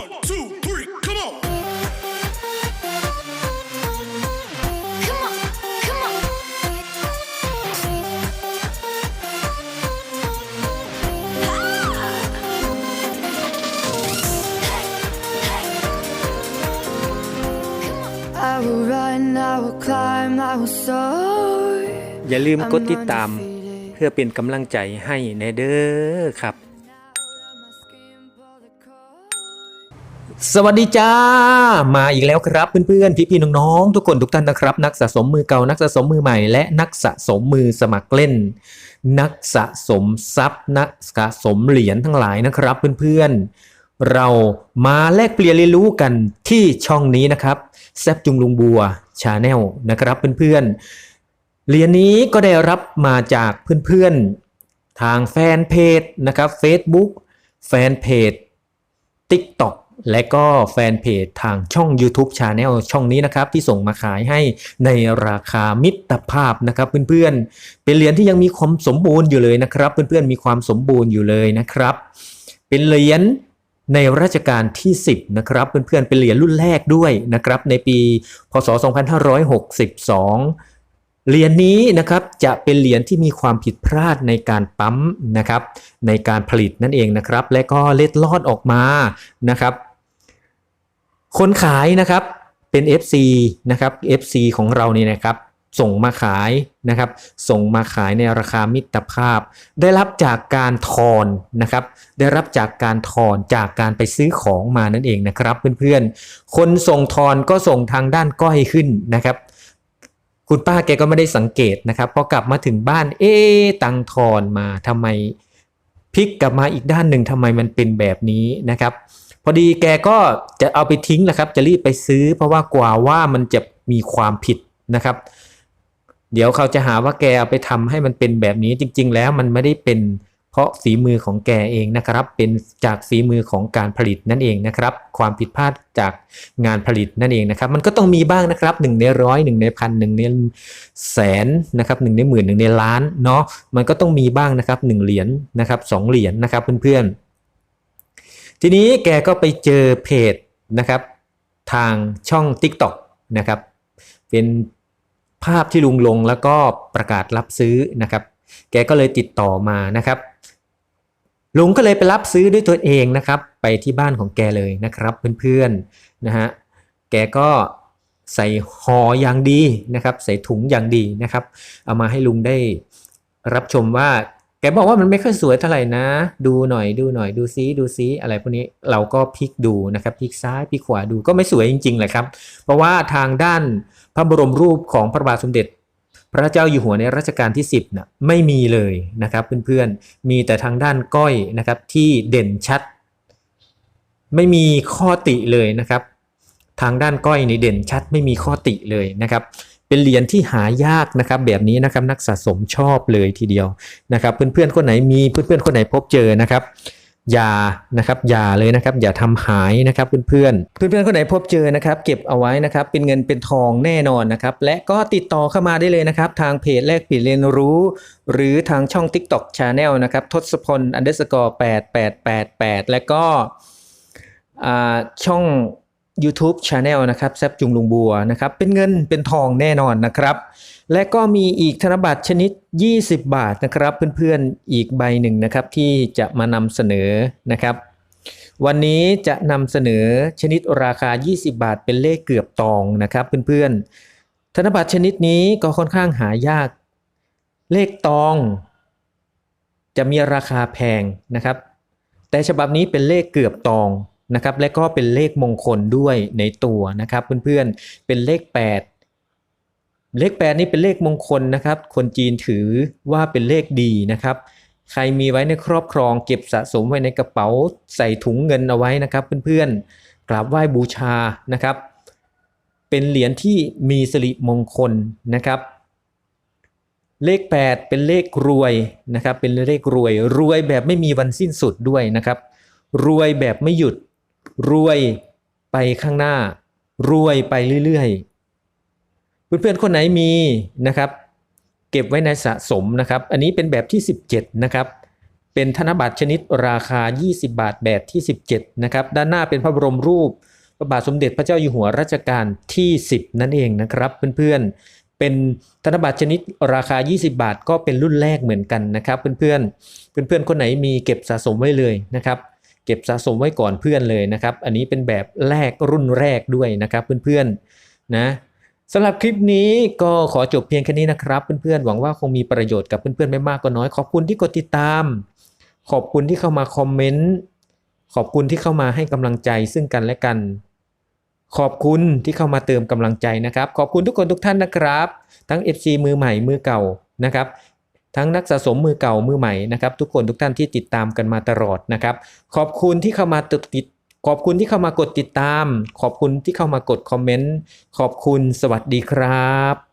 One, two, three, come on. Come on, come on. I will run, I will climb, I will soar. อย่าลืม I'm กดติดตาม undefeated. เพื่อเป็นกำลังใจให้ในเด้อครับ สวัสดีจ้า มาอีกแล้วครับเพื่อนๆ พี่ๆน้องๆทุกคนทุกท่านนะครับ นักสะสมมือเก่านักสะสมมือใหม่ และนักสะสมมือสมัครเล่น นักสะสมทรัพย์นักสะสมเหรียญทั้งหลายนะครับเพื่อนๆ เรามาแลกเปลี่ยนเรียนรู้กันที่ช่องนี้นะครับแซบจุงลุงบัวชาแนลนะครับเพื่อนๆเหรียญนี้ก็ได้รับมาจากเพื่อนๆทางแฟนเพจนะครับ Facebook แฟนเพจ TikTok และก็แฟนเพจทางช่อง YouTube Channel ช่องนี้นะครับ ที่ส่งมาขายให้ในราคามิตรภาพนะครับเพื่อนๆ เป็นเหรียญที่ยังมีความสมบูรณ์อยู่เลยนะครับ เพื่อนๆมีความสมบูรณ์อยู่เลยนะครับ เป็นเหรียญในรัชกาลที่ 10 นะครับ เพื่อนๆเป็นเหรียญรุ่นแรกด้วยนะครับ ในปีพศ 2562 เหรียญนี้นะครับจะเป็นเหรียญที่มีความผิดพลาดในการปั๊มนะครับ ในการผลิตนั่นเองนะครับ และก็เล็ดลอดออกมานะครับ คนขายนะครับเป็น FC นะครับ FC ของเรานี่นะครับ ส่งมาขายนะครับ ส่งมาขายในราคามิตรภาพ ได้รับจากการทอนนะครับ ได้รับจากการทอนจากการไปซื้อของมานั่นเองนะครับ เพื่อนๆ คนส่งทอนก็ส่งทางด้านก้อยขึ้นนะครับ คุณป้าแกก็ไม่ได้สังเกตนะครับพอกลับมาถึงบ้านเอ๊ตังทอนมาทำไมพลิกกลับมาอีกด้านหนึ่งทำไมมันเป็นแบบนี้นะครับ พอดีแกก็จะเอาไปทิ้งแหละครับ จะรีบไปซื้อ เพราะว่ากว่าว่ามันจะมีความผิดนะครับ เดี๋ยวเขาจะหาว่าแกเอาไปทำให้มันเป็นแบบนี้จริง ๆ แล้วมันไม่ได้เป็นเพราะฝีมือของแกเองนะครับ เป็นจากฝีมือของการผลิตนั่นเองนะครับ ความผิดพลาดจากงานผลิตนั่นเองนะครับ มันก็ต้องมีบ้างนะครับหนึ่งในร้อยหนึ่งในพันหนึ่งในแสนนะครับหนึ่งในหมื่นหนึ่งในล้านเนาะมันก็ต้องมีบ้างนะครับหนึ่งเหรียญนะครับสองเหรียญนะครับเพื่อนๆ ทีนี้แกก็ไปเจอเพจนะครับทางช่อง TikTok นะครับเป็นภาพที่ลุงลงแล้วก็ประกาศรับซื้อนะครับ แกก็เลยติดต่อมานะครับ ลุงก็เลยไปรับซื้อด้วยตัวเองนะครับ ไปที่บ้านของแกเลยนะครับเพื่อนๆนะฮะแกก็ใส่ห่ออย่างดีนะครับ ใส่ถุงอย่างดีนะครับ เอามาให้ลุงได้รับชมว่า แกบอกว่ามันไม่ค่อยสวยเท่าไหร่นะ ดูหน่อยดูหน่อยดูซิดูซิอะไรพวกนี้เราก็พลิกดูนะครับพลิกซ้ายพลิกขวาดูก็ไม่สวยจริงๆแหละครับ เพราะว่าทางด้านพระบรมรูปของพระบาทสมเด็จ พระเจ้าอยู่หัวในรัชกาลที่ 10นะไม่มีเลยนะครับเพื่อนๆมีแต่ทางด้านก้อยนะครับที่เด่นชัด ไม่มีข้อติเลยนะครับ ทางด้านก้อยนี่เด่นชัด ไม่มีข้อติเลยนะครับ เป็นเหรียญที่หายากนะครับแบบนี้นะครับนักสะสมชอบเลยทีเดียวนะครับ เพื่อนๆคนไหนมีเพื่อนๆคนไหนพบเจอนะครับอย่านะครับอย่าเลยนะครับ อย่าทำหายนะครับเพื่อนๆเพื่อนๆคนไหนพบเจอนะครับ เก็บเอาไว้นะครับ เป็นเงินเป็นทองแน่นอนนะครับ และก็ติดต่อเข้ามาได้เลยนะครับ ทางเพจแลกเปลี่ยนเรียนรู้ หรือทางช่อง TikTok Channel นะครับทศพล underscore 8888และก็ช่อง YouTube Channel นะครับแซบจุงลุงบัวนะครับเป็นเงินเป็นทองแน่นอนนะครับ และก็มีอีกธนบัตรชนิด 20 บาทนะครับเพื่อนๆอีกใบหนึ่งนะครับที่จะมานำเสนอนะครับ วันนี้จะนำเสนอชนิดราคา 20 บาท เป็นเลขเกือบตองนะครับเพื่อนๆธนบัตรชนิดนี้ก็ค่อนข้างหายาก เลขตอง จะมีราคาแพงนะครับ แต่ฉบับนี้เป็นเลขเกือบตอง นะครับและก็เป็นเลขมงคลด้วยในตัวนะครับเพื่อนๆเป็นเลข 8 เลข 8 นี้เป็นเลขมงคลนะครับ คนจีนถือว่าเป็นเลขดีนะครับ ใครมีไว้ในครอบครอง เก็บสะสมไว้ในกระเป๋าใส่ถุงเงินเอาไว้นะครับ เพื่อนๆกราบไหว้บูชานะครับ เป็นเหรียญที่มีสิริมงคลนะครับ เลข 8 เป็นเลขรวยนะครับ เป็นเลขรวยรวยแบบไม่มีวันสิ้นสุดด้วยนะครับ รวยแบบไม่หยุด รวยไปข้างหน้า รวยไปเรื่อยๆ เพื่อนๆ คนไหนมีนะครับ เก็บไว้ในสะสมนะครับ อันนี้เป็นแบบที่ 17 นะครับ เป็นธนบัตรชนิดราคา 20 บาทแบบที่ 17 นะครับ ด้านหน้าเป็นพระบรมรูปพระบาทสมเด็จพระเจ้าอยู่หัวรัชกาลที่ 10 นั่นเองนะครับเพื่อนๆ เป็นธนบัตรชนิดราคา 20 บาทก็เป็นรุ่นแรกเหมือนกันนะครับ เพื่อนๆ เพื่อนๆ คนไหนมีเก็บสะสมไว้เลยนะครับ เก็บสะสมไว้ก่อนเพื่อนเลยนะครับ อันนี้เป็นแบบแรกรุ่นแรกด้วยนะครับเพื่อนๆนะสำหรับคลิปนี้ก็ขอจบเพียงแค่นี้นะครับเพื่อนๆหวังว่าคงมีประโยชน์กับเพื่อนๆไม่มากก็น้อย ขอบคุณที่กดติดตาม ขอบคุณที่เข้ามาคอมเมนต์ขอบคุณที่เข้ามาให้กำลังใจซึ่งกันและกัน ขอบคุณที่เข้ามาเติมกำลังใจนะครับ ขอบคุณทุกคนทุกท่านนะครับ ทั้ง FC มือใหม่มือเก่านะครับ ทั้งนักสะสมมือเก่ามือใหม่นะครับทุกคนทุกท่านที่ติดตามกันมาตลอดนะครับ ขอบคุณที่เข้ามาติดขอบคุณที่เข้ามากดติดตาม ขอบคุณที่เข้ามากดคอมเมนต์ขอบคุณสวัสดีครับ